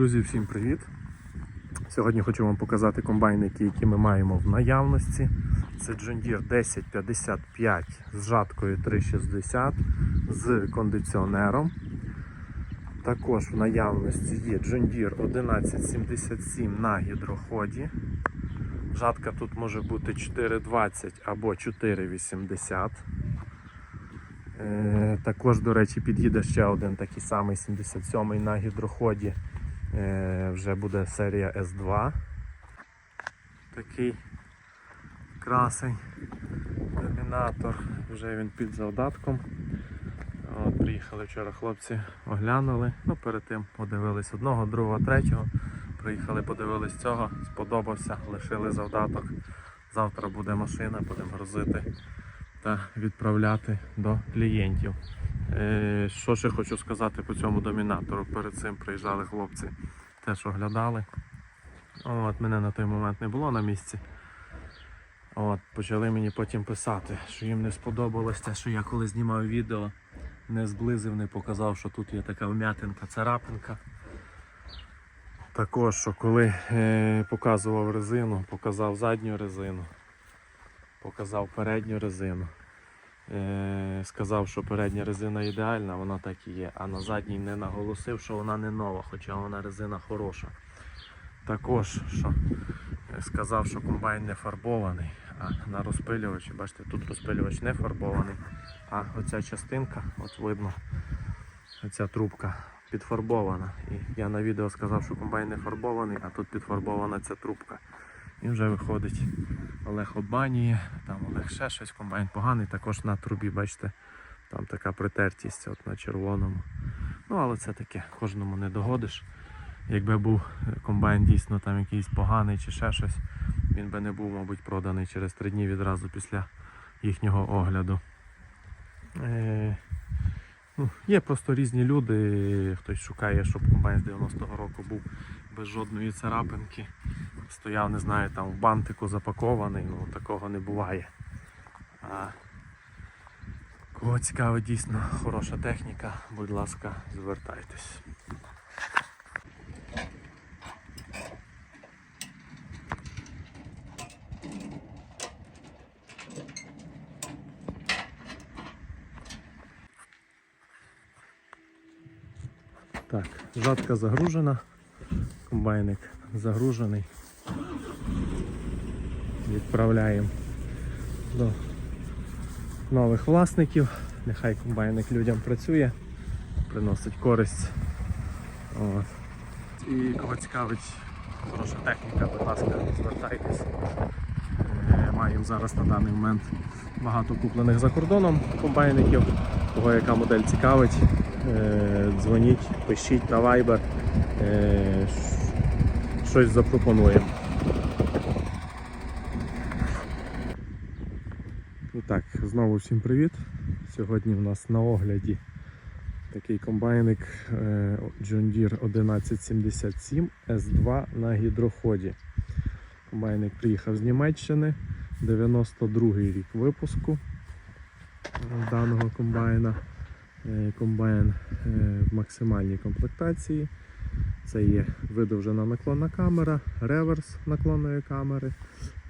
Друзі, всім привіт! Сьогодні хочу вам показати комбайники, які ми маємо в наявності. Це John Deere 1055 з жаткою 360 з кондиціонером. Також в наявності є John Deere 1177 на гідроході. Жатка тут може бути 420 або 480. Е, Також, до речі, під'їде ще один такий самий 77 на гідроході. Е, Вже буде серія S2. Такий красень. Термінатор. Вже він під завдатком. От, приїхали вчора хлопці, оглянули. Ну, перед тим подивились одного, другого, третього. Приїхали, подивились цього, сподобався, лишили завдаток. Завтра буде машина, будемо грузити та відправляти до клієнтів. Е, Що ще хочу сказати по цьому домінатору? Перед цим приїжджали хлопці, теж оглядали. От, мене на той момент не було на місці. От, почали мені потім писати, що їм не сподобалось те, що я коли знімав відео, не зблизив, не показав, що тут є така вм'ятинка, царапинка. Також, що коли е, показував резину, показав задню резину, показав передню резину. Е, сказав, що передня резина ідеальна, вона так і є, а на задній не наголосив, що вона не нова, хоча вона резина хороша. Також що е, сказав, що комбайн не фарбований, а на розпилювачі, бачите, тут розпилювач не фарбований, а оця частинка, от видно, оця трубка підфарбована. І я на відео сказав, що комбайн не фарбований, а тут підфарбована ця трубка. І вже виходить Олег обманює, там Олег ще щось, комбайн поганий, також на трубі, бачите, там така притертість от на червоному. Ну, але це таке, кожному не догодиш. Якби був комбайн дійсно там якийсь поганий чи ще щось, він би не був, мабуть, проданий через три дні відразу після їхнього огляду. Е, ну, є просто різні люди, хтось шукає, щоб комбайн з 90-го року був без жодної царапинки. Стояв, не знаю, там в бантику запакований, ну такого не буває. А кого цікавить дійсно хороша техніка, будь ласка, звертайтесь. Так, жатка загружена, комбайник загружений. Відправляємо до нових власників. Нехай комбайник людям працює, приносить користь. От. І кого цікавить хороша техніка, будь ласка, звертайтесь. Маємо зараз на даний момент багато куплених за кордоном комбайників. Кого яка модель цікавить, е, дзвоніть, пишіть на Viber, е, щось запропонуємо. І так, знову всім привіт. Сьогодні в нас на огляді такий комбайник е, John Deere 1177 S2 на гідроході. Комбайник приїхав з Німеччини, 92-й рік випуску е, даного комбайна. Е, Комбайн в максимальній комплектації. Це є видовжена наклонна камера, реверс наклонної камери,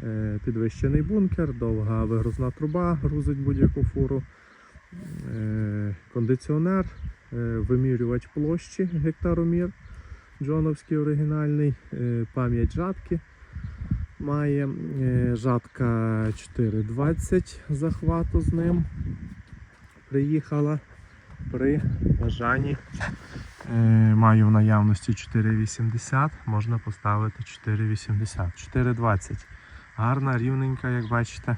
е, підвищений бункер, довга вигрузна труба, грузить будь-яку фуру, е, кондиціонер, е, вимірювач площі гектаромір, джоновський оригінальний, пам'ять жатки. Має жатка 420 захвату з ним. Приїхала при бажанні. Е, Маю в наявності 4,80, можна поставити 4,80. 4,20. Гарна, рівненька, як бачите.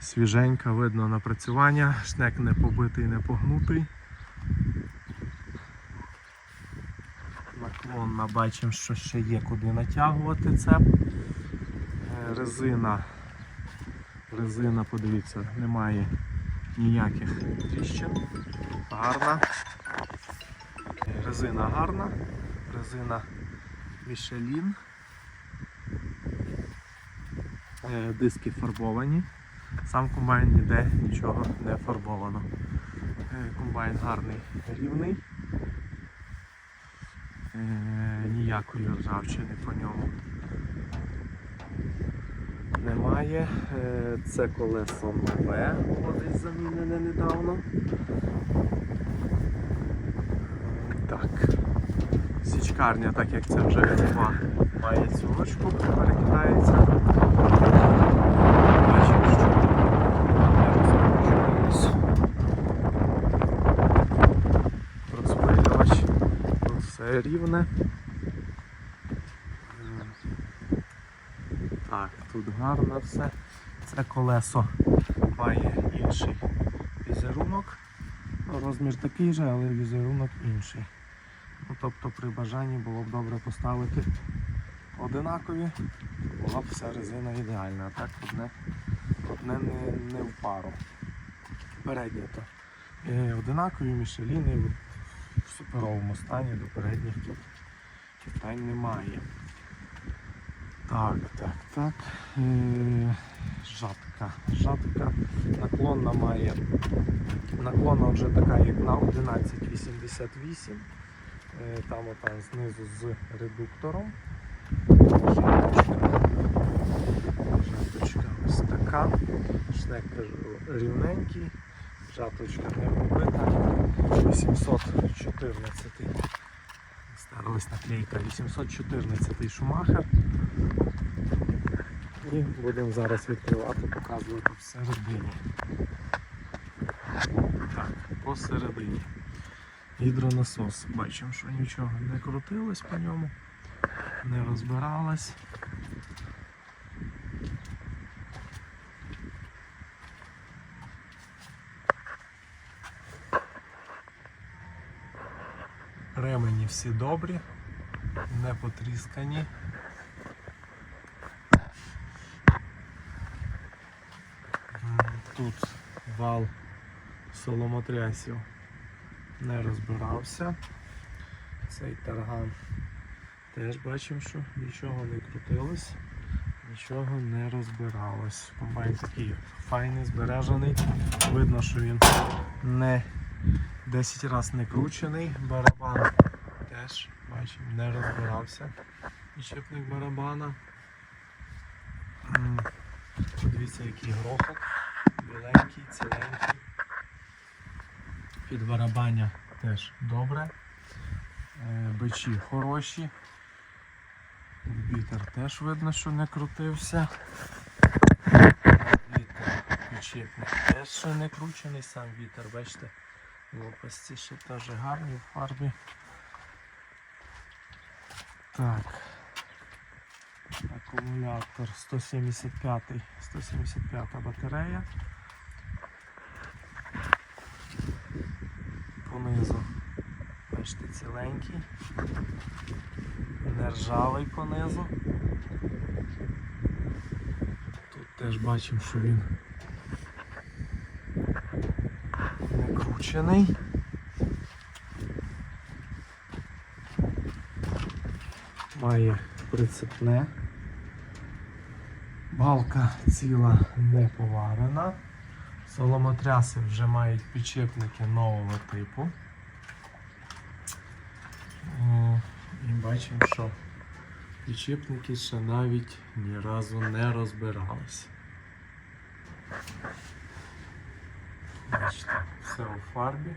Свіженька, видно напрацювання, шнек не побитий, не погнутий. Наклонна бачимо, що ще є куди натягувати цеп. Е, Резина. Резина, подивіться, немає ніяких тріщин. Гарна. Резина гарна, резина Michelin. Е, Диски фарбовані. Сам комбайн ніде нічого не фарбовано. Е, Комбайн гарний, рівний. Е, ніякої ржавчини по ньому. Немає. Це колесо нове, десь замінене недавно. Так. Січкарня, так як це вже нова, має цю ручку, перекидається. Бачимо, що не розкручувалось. Розпилювач. Тут рівне. Так, тут гарно все. Це колесо має інший візерунок. Ну, Розмір такий же, але візерунок інший. Тобто при бажанні було б добре поставити одинакові, була б вся резина ідеальна. А так одне, одне не, не в пару. Переднє то. Е, одинакові мішеліни в в суперовому стані до передніх тут питань немає. Так, так, так. Е, жатка. Жатка наклонна має. Наклонна вже така, як на 1188. Е, Там отам знизу з редуктором. Жаточка. Ось така. Шнек рівненький. Жаточка не побита. 814. Старилась наклейка. 814 шумахер. І будемо зараз відкривати, показувати всередині. Так, посередині. Гідронасос. Бачимо, що нічого не крутилось по ньому, не розбиралось. Ремені всі добрі, не потріскані. Тут вал соломотрясів не розбирався. Цей тарган теж бачимо, що нічого не крутилось, нічого не розбиралось. Комбайн такий файний, збережений. Видно, що він не 10 разів не кручений. Барабан теж бачимо, не розбирався. Підшипник барабана. Подивіться, який грохот. Біленький, ціленький. Під барабання теж добре. Е, Бичі хороші. Вітер теж видно, що не крутився. Вітер, підшипник теж ще не кручений, сам вітер, бачите, лопасті ще теж гарні в фарбі. Так. Акумулятор 175, 175 батарея. Понизу, бачите, ціленький. Не ржавий понизу. Тут теж бачимо, що він не кручений. Має прицепне. Балка ціла не поварена. Соломотряси вже мають підшипники нового типу. І бачимо, що підшипники ще навіть ні разу не розбирались. Бачите, все у фарбі.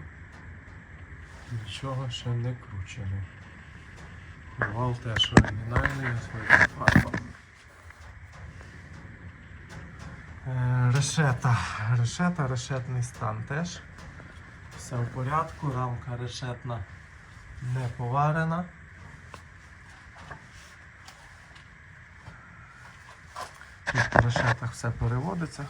Нічого ще не кручений. Вал теж оригінальний, ось фарба. Е, Решета. Решета, решетний стан теж. Все в порядку, рамка решетна не поварена. Тут по решетах все переводиться.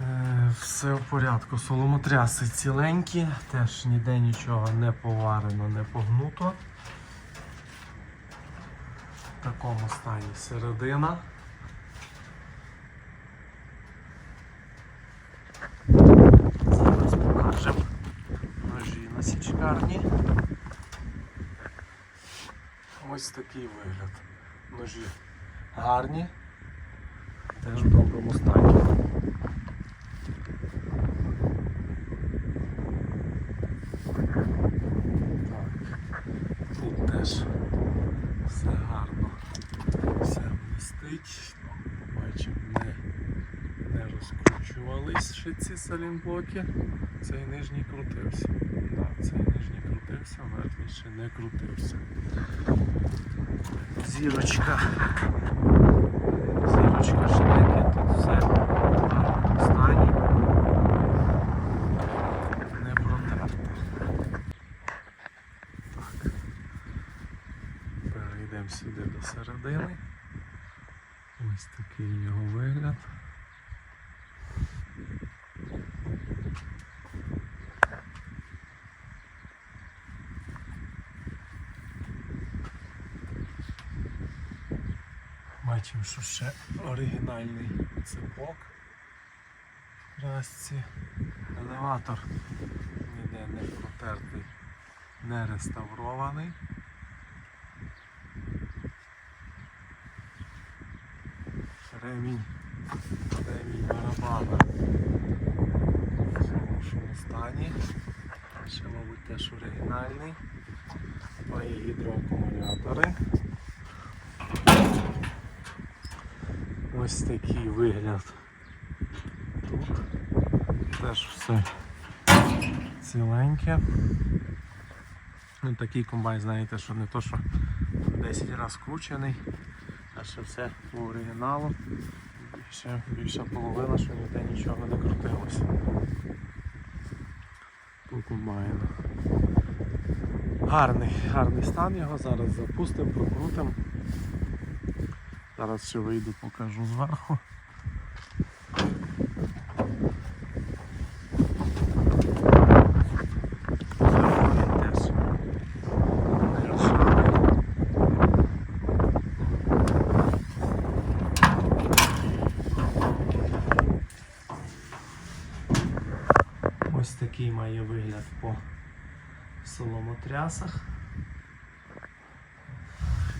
Е, Все в порядку. Соломотряси ціленькі, теж ніде нічого не поварено, не погнуто. В такому стані середина. Зараз покажемо ножі на січкарні. Ось такий вигляд. Ножі гарні, теж в доброму стані. Блокі цей нижній крутився. Да, цей нижній крутився, верхній ще не крутився. Зірочка. Зірочка шнеки, тут все в. Не протерто. Так. Перейдемо сюди до середини. Ось такий його вигляд. Бачимо, що ще оригінальний цепок красці. Елеватор ніде не протертий, не реставрований. Ремінь, ремінь барабана в хорошому стані. Ще, мабуть, теж оригінальний. Мої гідроакумулятори. Ось такий вигляд. Тут теж все ціленьке. Ну, такий комбайн, знаєте, що не то, що 10 разів скручений, а ще все по оригіналу. Ще більша половина, що ніде нічого не крутилося. По комбайну. Гарний, гарний стан його, зараз запустимо, прокрутимо. Зараз ще вийду, покажу зверху. Ось такий має вигляд по соломотрясах.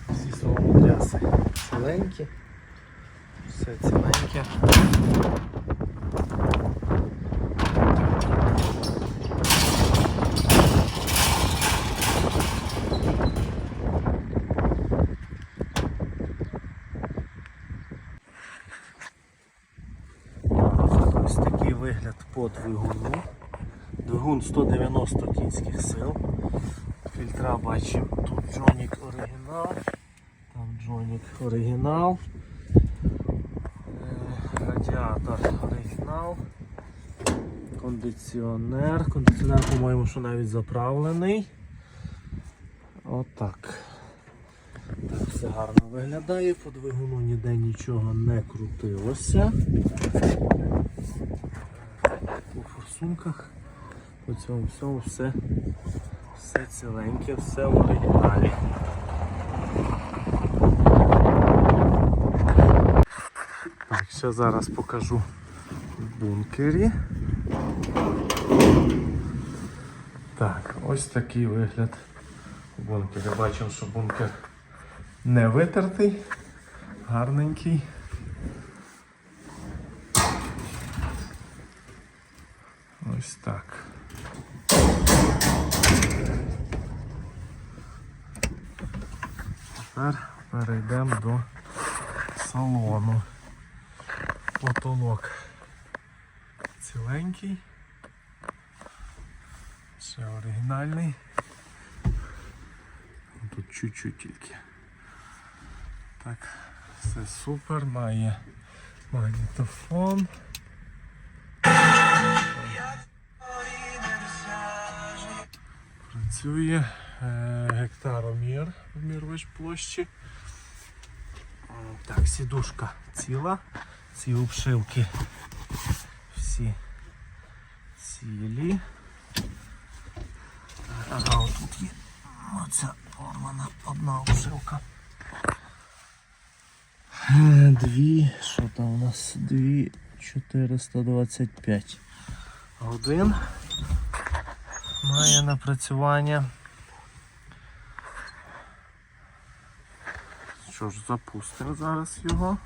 Всі соломотряси ціленькі. Все ціленьке. Ось такий вигляд по двигуну. Двигун 190 кінських сил. Фільтра бачимо. Тут Джонік оригінал. Там оригінал. Е, Радіатор оригінал. Кондиціонер. Кондиціонер, по-моєму, що навіть заправлений. Отак. Так, все гарно виглядає, по двигуну ніде нічого не крутилося. По форсунках, по цьому всьому все, все ціленьке, все в оригіналі. Ще зараз покажу в бункері. Так, ось такий вигляд бункері. Бачимо, що бункер не витертий, гарненький. Ось так. Тепер перейдемо до салону. Потолок ціленький. Ще оригінальний. Тут чуть-чуть тільки. Так, все супер, має магнітофон. Працює е, гектаромір, вмірювач площі. Так, сідушка ціла, ці обшивки всі цілі. Ага, отут є оця порвана одна обшивка. Е, Дві, що там у нас? Дві 425 годин має напрацювання. Що ж, запустимо зараз його.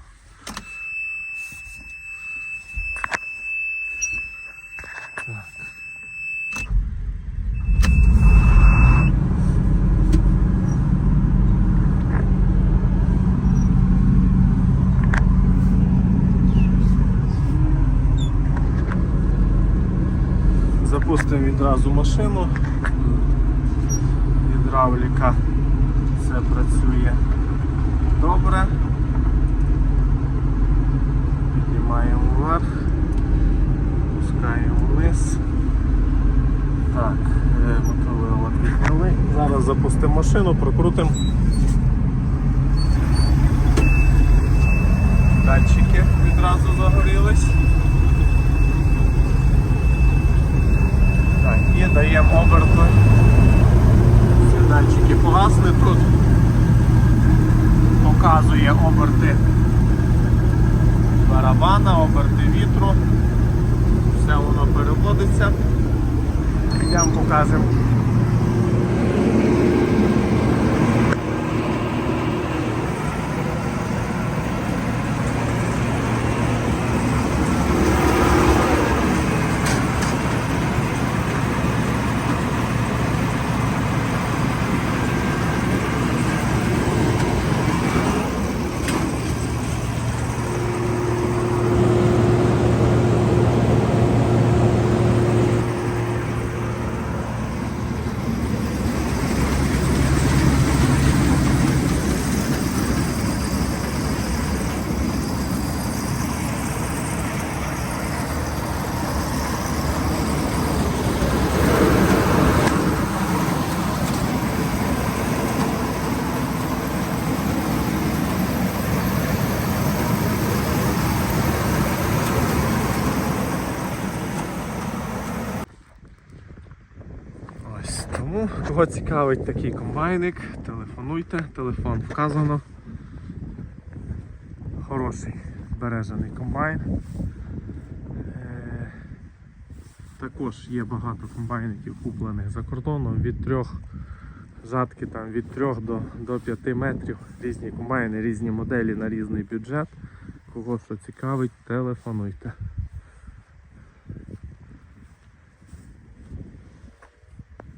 Так. Відразу машину. Гідравліка все працює добре. Піднімаємо вверх, пускаємо вниз. Так, е, мотовило підняли. Зараз запустимо машину, прокрутимо. Датчики відразу загорілись. Так, і даємо оберти. Сигнальчики погасли тут. Показує оберти барабана, оберти вітру. Все воно переводиться. Йдемо покажемо. Ось тому, кого цікавить такий комбайник, телефонуйте, телефон вказано. Хороший збережений комбайн. Е, Також є багато комбайників куплених за кордоном від трьох жатки там від 3 до, до 5 метрів. Різні комбайни, різні моделі на різний бюджет. Кого що цікавить, телефонуйте.